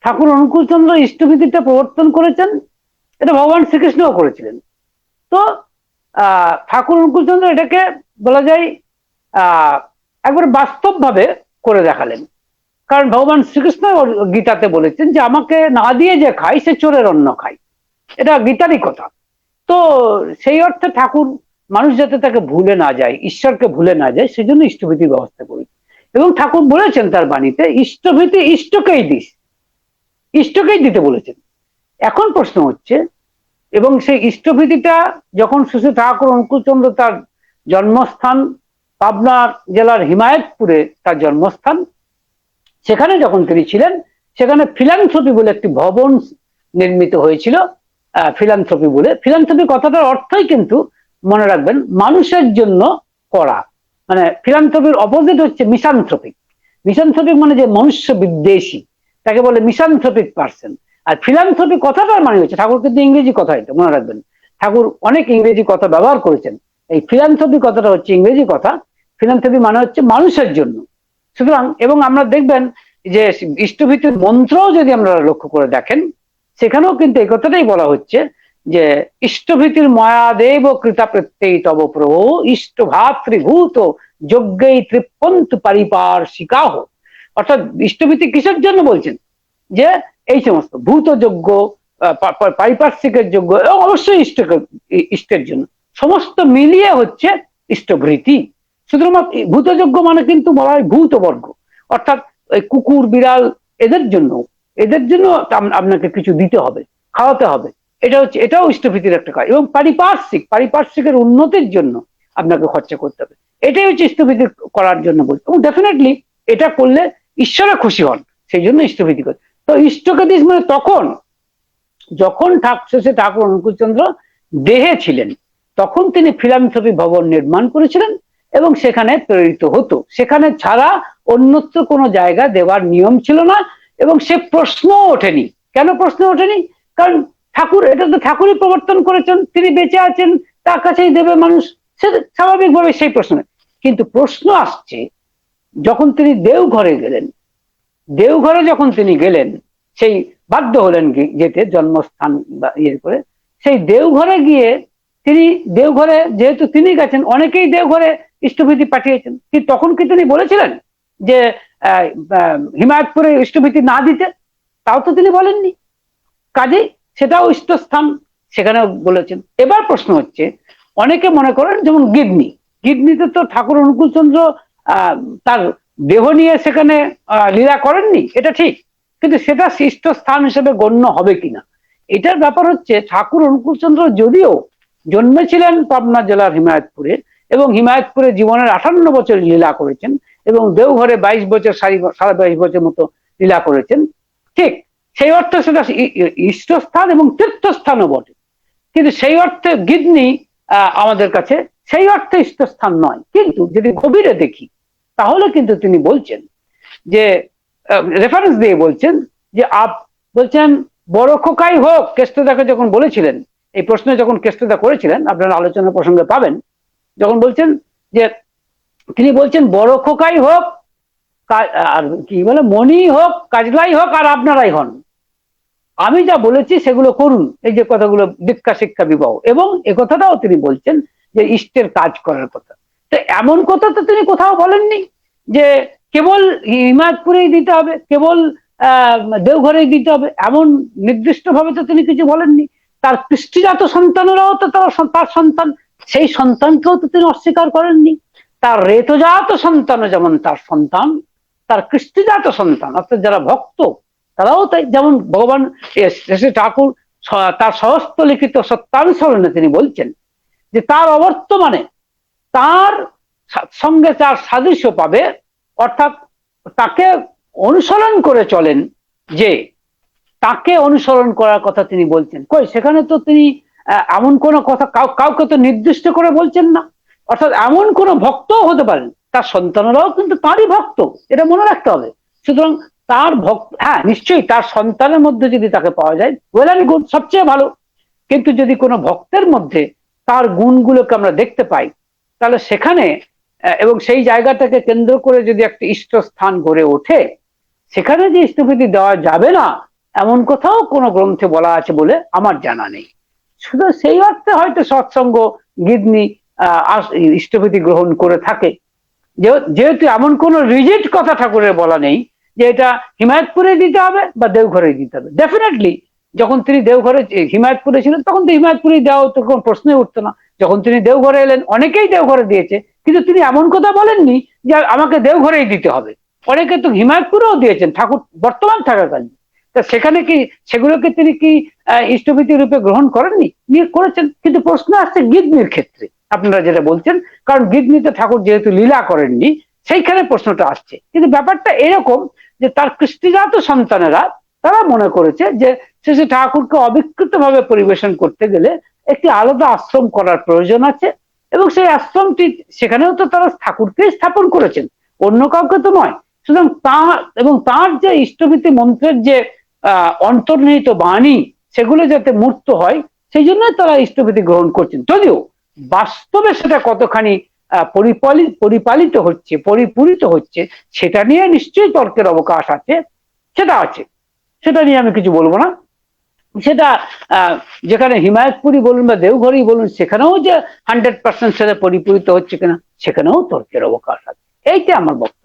ঠাকুর অনুকূলচন্দ্র ইষ্টভীতিটা প্রবর্তন করেছেন, এটা ভগবান শ্রীকৃষ্ণও করেছিলেন। তো আহ ঠাকুর অনুকূলচন্দ্র এটাকে বলা যায় আহ একবার বাস্তবভাবে করে দেখালেন। কারণ ভগবান শ্রীকৃষ্ণ গীতাতে বলেছেন যে, আমাকে না দিয়ে যে খাই, সে চোরের অন্ন খাই এটা গীতারই কথা। তো, সেই অর্থে ঠাকুর মানুষ যাতে তাকে ভুলে না যায়, ঈশ্বরকে ভুলে না যায়, সেজন্য ইষ্টভীতির ব্যবস্থা করি এবং ঠাকুর বলেছেন তার বাণীতে, ইষ্টভীতি ইষ্টকেই দিস। ইষ্টকেই দিতে বলেছেন। এখন প্রশ্ন হচ্ছে, এবং সেই ইষ্টভীতিটা যখন সুশ্রী ঠাকুর অঙ্কুচন্দ্র তার জন্মস্থান পাবনা জেলার হিমায়তপুরে তার জন্মস্থান, সেখানে যখন তিনি ছিলেন, সেখানে ফিলান্থ্রপি বলে একটি ভবন নির্মিত হয়েছিল ফিলান্থ্রপি বলে। ফিলান্থ্রপি কথাটার অর্থই কিন্তু মনে রাখবেন মানুষের জন্য করা। মানে ফিলান্থ্রপির অপোজিট হচ্ছে মিশান্থ্রপিক মিশান্থ্রপিক মানে যে মনুষ্য বিদ্বেষী তাকে বলে মিশান্থ্রপিক পার্সন আর ফিলান্থ্রপি কথাটার মানে হচ্ছে ঠাকুর কিন্তু ইংরেজি কথা এটা, মনে রাখবেন। ঠাকুর অনেক ইংরেজি কথা ব্যবহার করেছেন। এই ফিলান্থ্রপি কথাটা হচ্ছে ইংরেজি কথা। ফিলান্থ্রপি মানে হচ্ছে মানুষের জন্য। সুতরাং, এবং আমরা দেখবেন যে ইষ্টভীতির মন্ত্রও যদি আমরা লক্ষ্য করে দেখেন, সেখানেও কিন্তু এই কথাটাই বলা হচ্ছে যে, ইষ্টভীতির ময়াদেব কৃতা প্রত্যয় তব প্রভু, ইষ্ট ভাতৃভূত যজ্ঞই তৃপ্পন্ত পারিপার্শিকাহ অর্থাৎ ইষ্টভীতি কিসের জন্য বলছেন? যে এই সমস্ত ভূত যজ্ঞ পারিপার্শ্বিকের যোগ্য এবং অবশ্যই ইষ্ট ইষ্টের জন্য। সমস্ত মিলিয়ে হচ্ছে ইষ্টভৃতি। সুতরাং ভূতযজ্ঞ মানে কিন্তু বলা হয় ভূত বর্গ অর্থাৎ কুকুর, বিড়াল, এদের জন্য এদের জন্য আপনাকে কিছু দিতে হবে, খাওয়াতে হবে। এটা হচ্ছে, এটাও ইষ্টভীতির একটা কাজ। এবং পারিপার্শ্বিক, পারিপার্শ্বিকের উন্নতির জন্য আপনাকে খরচা করতে হবে। এটাই হচ্ছে ইষ্টভীতি করার জন্য বলছে। এবং ডেফিনেটলি এটা করলে ঈশ্বরে খুশি হন, সেই জন্য ইষ্টভীতি করে। তো ইষ্টকে দিস মানে তখন, যখন ঠাকুর ঠাকুর অনুকূলচন্দ্র দেহে ছিলেন, তখন তিনি ফিলান্থ্রপি ভবন নির্মাণ করেছিলেন এবং সেখানে প্রেরিত হতো। সেখানে ছাড়া অন্যত্র কোনো জায়গা দেওয়ার নিয়ম ছিল না এবং সে প্রশ্ন ওঠেনি। কেন প্রশ্ন ওঠেনি? কারণ ঠাকুর, এটা তো ঠাকুরই প্রবর্তন করেছেন, তিনি বেঁচে আছেন, তার কাছেই দেবে মানুষ, সে স্বাভাবিকভাবে সেই প্রশ্ন। কিন্তু প্রশ্ন আসছে যখন তিনি দেওঘরে গেলেন, দেওঘরে যখন তিনি গেলেন, সেই বাধ্য হলেন যেতে জন্মস্থান ইয়ে করে, সেই দেওঘরে গিয়ে তিনি দেওঘরে, যেহেতু তিনি গেছেন, অনেকেই দেওঘরে ইষ্টভীতি পাঠিয়েছেন। কি তখন কি তিনি বলেছিলেন যে হিমায়তপুরে ইষ্টভীতি না দিতে? তাও তো তিনি বলেননি। কাজেই সেটাও ইষ্টস্থান সেখানে বলেছেন। এবার প্রশ্ন হচ্ছে, অনেকে মনে করেন যেমন গিডনি। গিডনিতে তো ঠাকুর অনুকূলচন্দ্র তার দেহ নিয়ে সেখানে লীলা করেননি, এটা ঠিক। কিন্তু সেটা শিষ্ট স্থান হিসেবে গণ্য হবে কিনা? এটার ব্যাপার হচ্ছে, ঠাকুর অনুকূলচন্দ্র যদিও জন্মেছিলেন পাবনা জেলার হিমায়তপুরে এবং হিমায়তপুরে জীবনের আঠান্ন বছর লীলা করেছেন এবং দেওঘরে বাইশ বছর, সাড়ে বাইশ বছর মতো লীলা করেছেন। ঠিক সেই অর্থে সেটা ইষ্টস্থান এবং তীর্থস্থানও বটে। কিন্তু সেই অর্থে গিদনি আমাদের কাছে, সেই অর্থে ইষ্টস্থান নয়। কিন্তু যদি গভীরে দেখি তাহলে কিন্তু তিনি বলছেন যে রেফারেন্স দিয়ে বলছেন যে আপ, বলছেন, বড় খোকাই হোক, কেষ্টদাকে যখন বলেছিলেন, এই প্রশ্নে যখন কেষ্টদা করেছিলেন, আপনারা আলোচনা প্রসঙ্গে পাবেন, যখন বলছেন যে, তিনি বলছেন, বড় খোকাই হোক আর কি বলে মনি হোক, কাজলাই হোক, আর আপনারাই হন। আমি যা বলেছি সেগুলো করুন, এই যে কথাগুলো দীক্ষা শিক্ষা বিবাহ। এবং এ কথাটাও তিনি বলছেন যে, ইষ্টের কাজ করার কথা। তো এমন কথা তো তিনি কোথাও বলেননি যে কেবল হিমায়তপুরেই দিতে হবে, কেবল দেওঘরেই দিতে হবে, এমন নির্দিষ্ট ভাবে তো তিনি কিছু বলেননি। তার কৃষ্টিজাত সন্তানেরাও তো তার সন্তান, সেই সন্তানকেও তো তিনি অস্বীকার করেননি। তার রেতজাত সন্তানও যেমন তার সন্তান, তার কৃষ্টিজাত সন্তান, অর্থাৎ যারা ভক্ত, তারাও তাই যেমন ভগবান ঠাকুর তার সহস্ত লিখিত সত্যানুসরণে তিনি বলছেন যে তার অবর্তমানে তার সঙ্গে তার সাদৃশ্য পাবে, অর্থাৎ তাকে অনুসরণ করে চলেন যে তাকে অনুসরণ করার কথা তিনি বলছেন। কই, সেখানে তো তিনি এমন কোন কথা কাউকে তো নির্দিষ্ট করে বলছেন না। অর্থাৎ এমন কোন ভক্তও হতে পারেন, তার সন্তানরাও কিন্তু তারই ভক্ত, এটা মনে রাখতে হবে। সুতরাং তার ভক্ত হ্যাঁ নিশ্চয়ই তার সন্তানের মধ্যে যদি তাকে পাওয়া যায় ওয়েল অ্যান্ড গুড সবচেয়ে ভালো। কিন্তু যদি কোনো ভক্তের মধ্যে তার গুণগুলোকে আমরা দেখতে পাই তাহলে সেখানে এবং সেই জায়গাটাকে কেন্দ্র করে যদি একটা ইষ্ট স্থান গড়ে ওঠে, সেখানে যে ইষ্টভীতি দেওয়া যাবে না, এমন কোথাও কোনো গ্রন্থে বলা আছে বলে আমার জানা নেই। শুধু সেই অর্থে হয়তো সৎসঙ্গ গিদনি ইষ্টভীতি গ্রহণ করে থাকে। যেহেতু এমন কোন রিজিট কথা ঠাকুরের বলা নেই যে এটা হিমায়তপুরে দিতে হবে বা দেওঘরে দিতে হবে। ডেফিনেটলি যখন তিনি দেওঘরে হিমায়তপুরে ছিলেন, তখন তো হিমায়তপুরে দেওয়া তো কোনো প্রশ্নই উঠতো না। যখন তিনি দেওঘরে এলেন, অনেকেই দেওঘরে দিয়েছে, কিন্তু তিনি এমন কথা বলেননি যে, আমাকে দেওঘরেই দিতে হবে। অনেকে তো হিমায়তপুরেও দিয়েছেন, ঠাকুর, বর্তমান থাকাকালীন তা সেখানে কি, সেগুলোকে তিনি কি ইষ্টভীতি রূপে গ্রহণ করেননি? করেছেন, কিন্তু প্রশ্ন আসছে গিদনির ক্ষেত্রে, আপনারা যেটা বলছেন। কারণ গিদনিতে ঠাকুর যেহেতু লীলা করেননি, সেইখানে প্রশ্নটা আসছে। কিন্তু ব্যাপারটা এরকম যে, তার কৃষ্টিজাত সন্তানেরা, তারা মনে করেছে যে শেষে ঠাকুরকে অবিকৃত ভাবে পরিবেশন করতে গেলে একটি আলাদা আশ্রম করার প্রয়োজন আছে এবং সেই আশ্রমটি সেখানেও তো তারা ঠাকুরকেই স্থাপন করেছেন। অন্য কাউকে তো নয়। সুতরাং তাঁর এবং তার যে ইষ্টভীতি মন্ত্রের যে আহ অন্তর্নিহিত বাণী, সেগুলো যাতে মূর্ত হয়, সেই জন্য তারা ইষ্টভীতি গ্রহণ করছেন। যদিও বাস্তবে সেটা কতখানি পরিপালিত পরিপালিত হচ্ছে, পরিপূরিত হচ্ছে, সেটা নিয়ে নিশ্চয়ই তর্কের অবকাশ আছে, সেটা আছে। সেটা নিয়ে আমি কিছু বলব না। সেটা যেখানে হিমায়তপুরি বলুন বা দেওঘরই বলুন, সেখানেও যে হান্ড্রেড পার্সেন্ট সেটা পরিপূরিত হচ্ছে কিনা, সেখানেও তর্কের অবকাশ আছে। এইটা আমার বক্তব্য।